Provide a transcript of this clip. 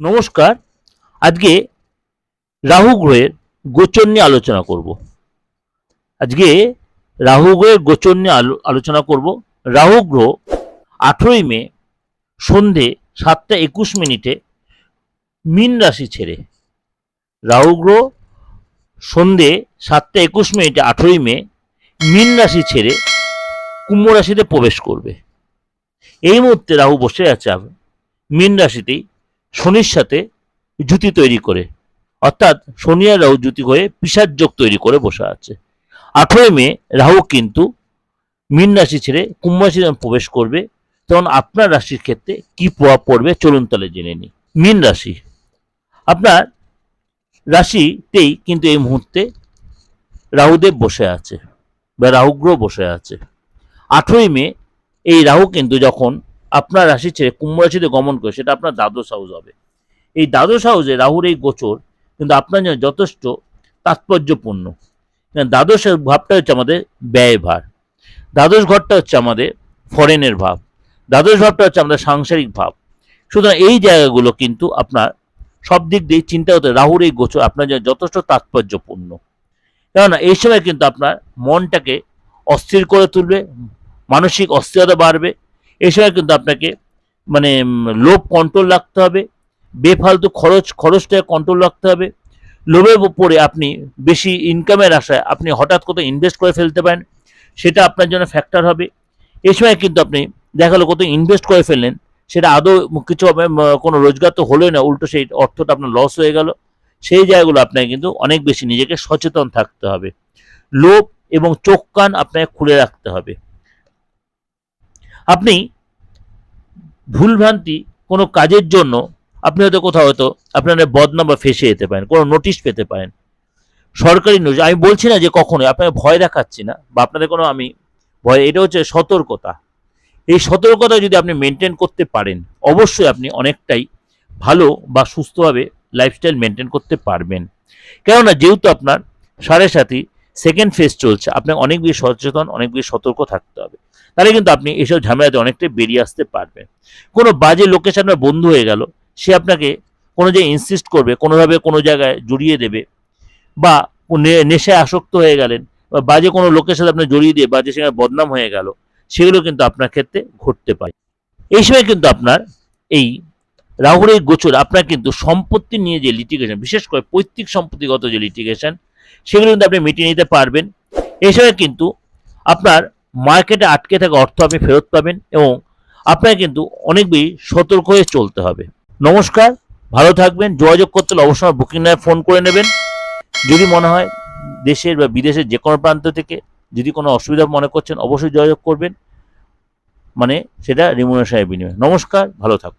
নমস্কার। আজকে রাহু গ্রহের গোচর নিয়ে আলোচনা করব। আজকে রাহু গ্রহের গোচর নিয়ে আলো- আলোচনা করব। রাহু গ্রহ আঠেরোই মে, সন্ধে সাতটা একুশ মিনিটে মীন রাশি ছেড়ে। রাহু গ্রহ সন্ধে সাতটা একুশ মিনিটে আঠেরোই মে, মীন রাশি ছেড়ে কুম্ভ রাশিতে প্রবেশ করবে। এই মুহূর্তে রাহু বসে আছে মীন রাশিতেই। শনির সাথে জুতি তৈরি করে। অর্থাৎ শনি আর রাহু জুতি হয়ে পিসার যোগ তৈরি করে বসে আছে। আঠেরোই মে রাহু কিন্তু মীন রাশি ছেড়ে কুম্ভ রাশি যখন প্রবেশ করবে। তখন আপনার রাশির ক্ষেত্রে কি প্রভাব পড়বে চলুন তাহলে জেনে নিই। মীন রাশি। আপনার রাশিতেই কিন্তু এই মুহূর্তে রাহুদেব বসে আছে বা রাহুগ্রহ বসে আছে। আঠেরোই মে এই রাহু কিন্তু যখন আপনার রাশি ছেড়ে কুম্ভ রাশিতে গমন করে, সেটা আপনার দ্বাদশ হাউস হবে। এই দ্বাদশ হাউসে রাহুর এই গোচর কিন্তু আপনার জন্য যথেষ্ট তাৎপর্যপূর্ণ। কারণ দ্বাদশ ভাবটা হচ্ছে আমাদের ব্যয় ভার। দ্বাদশ ঘরটা হচ্ছে আমাদের ফরেনের ভাব। দ্বাদশ ভাবটা হচ্ছে আমাদের সাংসারিক ভাব। সুতরাং এই জায়গাগুলো কিন্তু আপনার সব দিক দিয়ে চিন্তা করতে রাহুর এই গোচর আপনার জন্য যথেষ্ট তাৎপর্যপূর্ণ। কেননা এই সময় কিন্তু আপনার মনটাকে অস্থির করে তুলবে, মানসিক অস্থিরতা বাড়বে এই সময় কিন্তু আপনাকে মানে লোভ কন্ট্রোল রাখতে হবে, বেফালতু খরচ খরচটাকে কন্ট্রোল রাখতে হবে। লোভের উপরে আপনি বেশি ইনকামের আশায় আপনি হঠাৎ কোথাও ইনভেস্ট করে ফেলতে পারেন, সেটা আপনার জন্য ফ্যাক্টর হবে। এ সময় কিন্তু আপনি দেখাল কোথাও ইনভেস্ট করে ফেললেন, সেটা আদৌ কিছু কোনো রোজগার তো হলোই না, উল্টো সেই অর্থটা আপনার লস হয়ে গেল। সেই জায়গাগুলো আপনাকে কিন্তু অনেক বেশি নিজেকে সচেতন থাকতে হবে। লোভ এবং চোখ কান আপনাকে খুলে রাখতে হবে। আপনি ভুলভ্রান্তি কোনো কাজের জন্য আপনি হয়তো কোথাও হয়তো আপনার বদনাম বা ফেসে যেতে পারেন, কোনো নোটিশ পেতে পারেন। সরকারি নোটিশ আমি বলছি না যে কখনোই, আপনাকে ভয় দেখাচ্ছি না বা আপনাদের কোনো আমি ভয়, এটা হচ্ছে সতর্কতা। এই সতর্কতা যদি আপনি মেনটেন করতে পারেন, অবশ্যই আপনি অনেকটাই ভালো বা সুস্থভাবে লাইফস্টাইল মেনটেন করতে পারবেন। কেননা যেহেতু আপনার সাড়ে সাথী সেকেন্ড ফেজ চলছে। আপনাকে অনেক বেশি সচেতন, অনেক বেশি সতর্ক থাকতে হবে। তাহলে কিন্তু আপনি এসব ঝামেলাতে অনেকটাই বেরিয়ে আসতে পারবেন। কোনো বাজে লোকের সাথে বন্ধু হয়ে গেল, সে আপনাকে কোনো জায়গায় ইনসিস্ট করবে, কোনোভাবে কোনো জায়গায় জড়িয়ে দেবে বা নেশায় আসক্ত হয়ে গেলেন বা বাজে কোনো লোকের সাথে আপনার জড়িয়ে দিয়ে বাজে সেখানে বদনাম হয়ে গেল, সেগুলো কিন্তু আপনার ক্ষেত্রে ঘটতে পারে। এই সময় কিন্তু আপনার এই রাহুর এই গোচর, আপনার কিন্তু সম্পত্তি নিয়ে যে লিটিগেশন বিশেষ করে পৈতৃক সম্পত্তিগত যে লিটিগেশন সেগুলো কিন্তু আপনি মিটিয়ে নিতে পারবেন। সময় কিন্তু আপনার মার্কেটে আটকে থাকা অর্থ আপনি ফেরত পাবেন এবং আপনাকে কিন্তু অনেক বেশি সতর্ক হয়ে চলতে হবে। নমস্কার, ভালো থাকবেন, যোগাযোগ করতে হলে অবশ্যই বুকিং নেয় ফোন করে নেবেন। যদি মনে হয় দেশের বা বিদেশের যে কোনো প্রান্ত থেকে যদি কোনো অসুবিধা মনে করছেন, অবশ্যই যোগাযোগ করবেন। মানে সেটা রিমুনেশনের বিনিময়ে। নমস্কার, ভালো থাকুন।